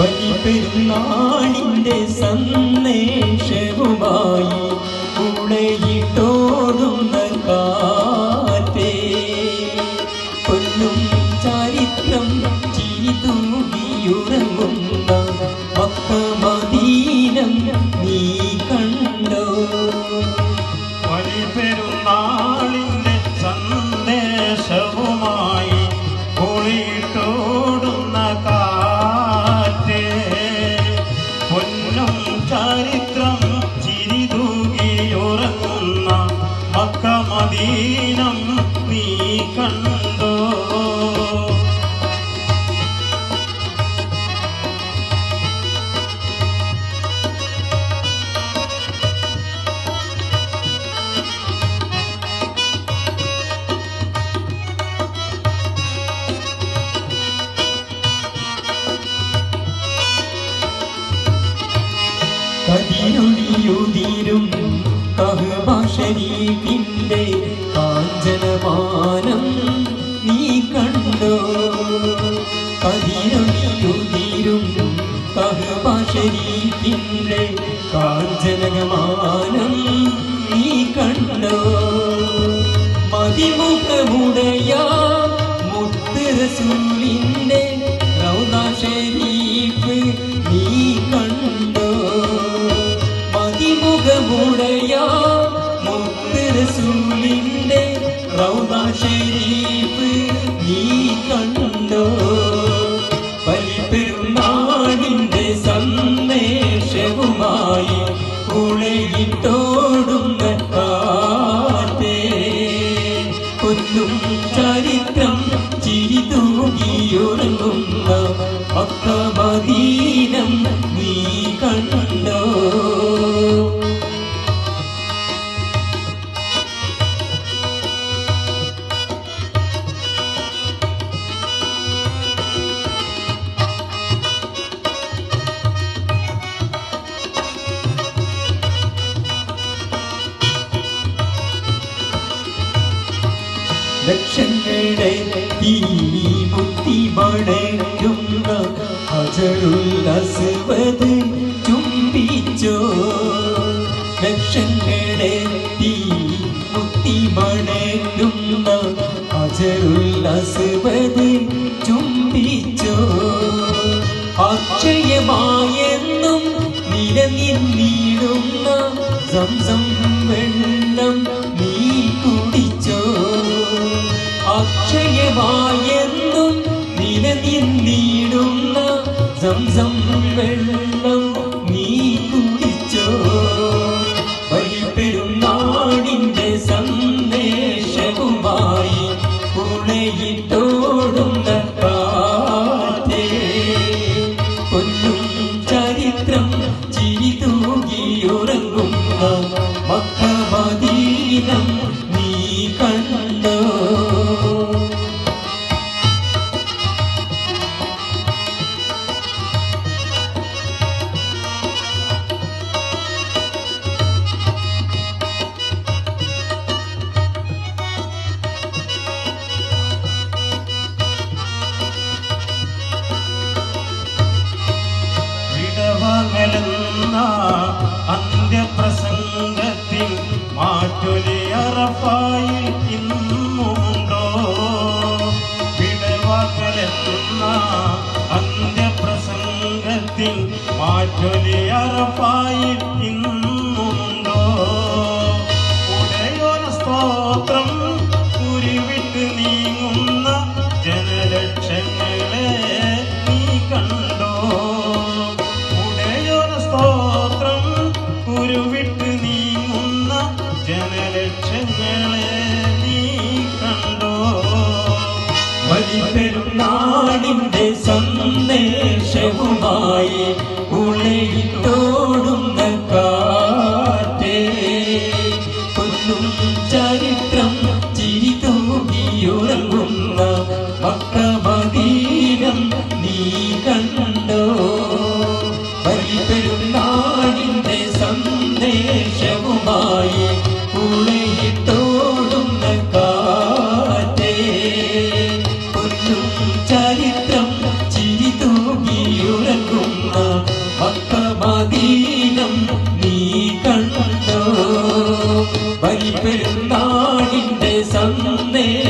ബലിപ്പെരുന്നാളിന്റെ സന്ദേശവുമായി ഉളയിട്ടോടുന്ന കാറ്റേ കതിരൊളിയുതിരും കഹ്ബശരീഫിന്റെ കാഞ്ചനമാനം നീ കണ്ടോ? കതിരൊളിയുതിരും കഹ്ബശരീഫിന്റെ കാഞ്ചനമാനം നീ കണ്ടോ? മതിമുഖമുടയ മുത്ത് മുത്ത് റസൂലിന്റെ റൗദ നീ കണ്ടോ? ബലിപ്പെരുന്നാളിന്റെ സന്ദേശവുമായി ഉളയിട്ടോടുന്ന കാത്തേ കൊല്ലും ചരിത്രം ചിരിതൂകിയുറങ്ങുന്ന ഭക്തമദീനം നീ ലക്ഷങ്ങളെ ഈ മുക്തി മടങ്ങുന്ന അജറുൽ അസ്വദ് ചുംബിച്ചോ? ലക്ഷങ്ങളെ ഈ മുക്തി മടങ്ങുന്ന അജറുൽ അസ്വദ് ചുംബിച്ചോ? അക്ഷയമായെന്നും നിലനിന്നിടുന്ന സംസം വെള്ളം അക്ഷയമായെന്നും നിലനിന്നിടുന്ന സംസം വെള്ളം നീ കുടിച്ചോ? വഴിപ്പെരുന്നാടിന്റെ സന്ദേശവുമായി പുണയിട്ടോടുന്ന കാറ്റേ. കൊല്ലും ചരിത്രം ചിരിതൂകിയുറങ്ങുന്ന മക്കമദീനം മാറ്റൊലി അറഫായിൽ ഇന്നുമുണ്ടോ വിടവകലെന്ന അന്ത്യപ്രസംഗത്തിൽ മാറ്റൊലി അറപ്പായി ഇന്നുമുണ്ടോ വലിപ്പെരുന്നാടിന്റെ സന്ദേശവുമായി ചരിത്രം നീ കണ്ടോ? വലിപ്പെരുന്നാളിന്റെ സന്ദേശം